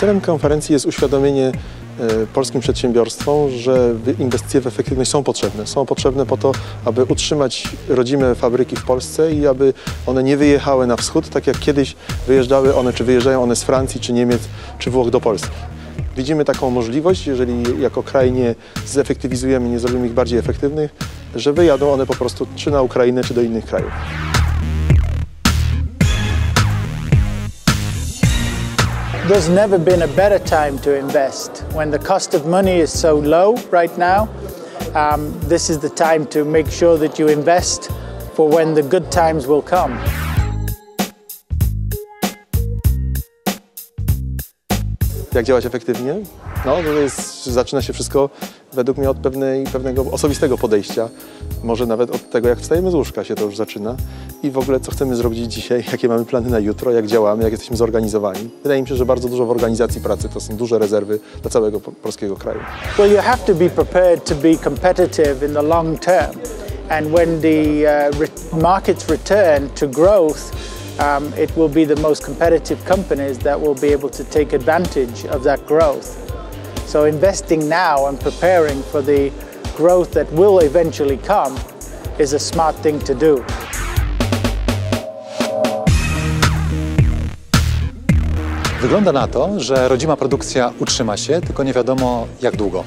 Celem konferencji jest uświadomienie e, polskim przedsiębiorstwom, że inwestycje w efektywność są potrzebne. Są potrzebne po to, aby utrzymać rodzime fabryki w Polsce i aby one nie wyjechały na wschód, tak jak kiedyś wyjeżdżały one, czy wyjeżdżają one z Francji, czy Niemiec, czy Włoch do Polski. Widzimy taką możliwość, jeżeli jako kraj nie zefektywizujemy, nie zrobimy ich bardziej efektywnych, że wyjadą one po prostu czy na Ukrainę, czy do innych krajów. There's never been a better time to invest. When the cost of money is so low right now, um, this is the time to make sure that you invest for when the good times will come. Jak działać efektywnie? No, to jest, zaczyna się wszystko według mnie od pewnej, pewnego osobistego podejścia. Może nawet od tego, jak wstajemy z łóżka się to już zaczyna. I w ogóle, co chcemy zrobić dzisiaj, jakie mamy plany na jutro, jak działamy, jak jesteśmy zorganizowani. Wydaje mi się, że bardzo dużo w organizacji pracy to są duże rezerwy dla całego po- polskiego kraju. Well, you have to be prepared to be competitive in the long term. And when the uh, re- markets return to growth, um, it will be the most competitive companies that will be able to take advantage of that growth. So, investing now and preparing for the growth that will eventually come is a smart thing to do. Wygląda na to, że rodzima produkcja utrzyma się, tylko nie wiadomo jak długo.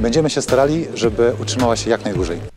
Będziemy się starali, żeby utrzymała się jak najdłużej.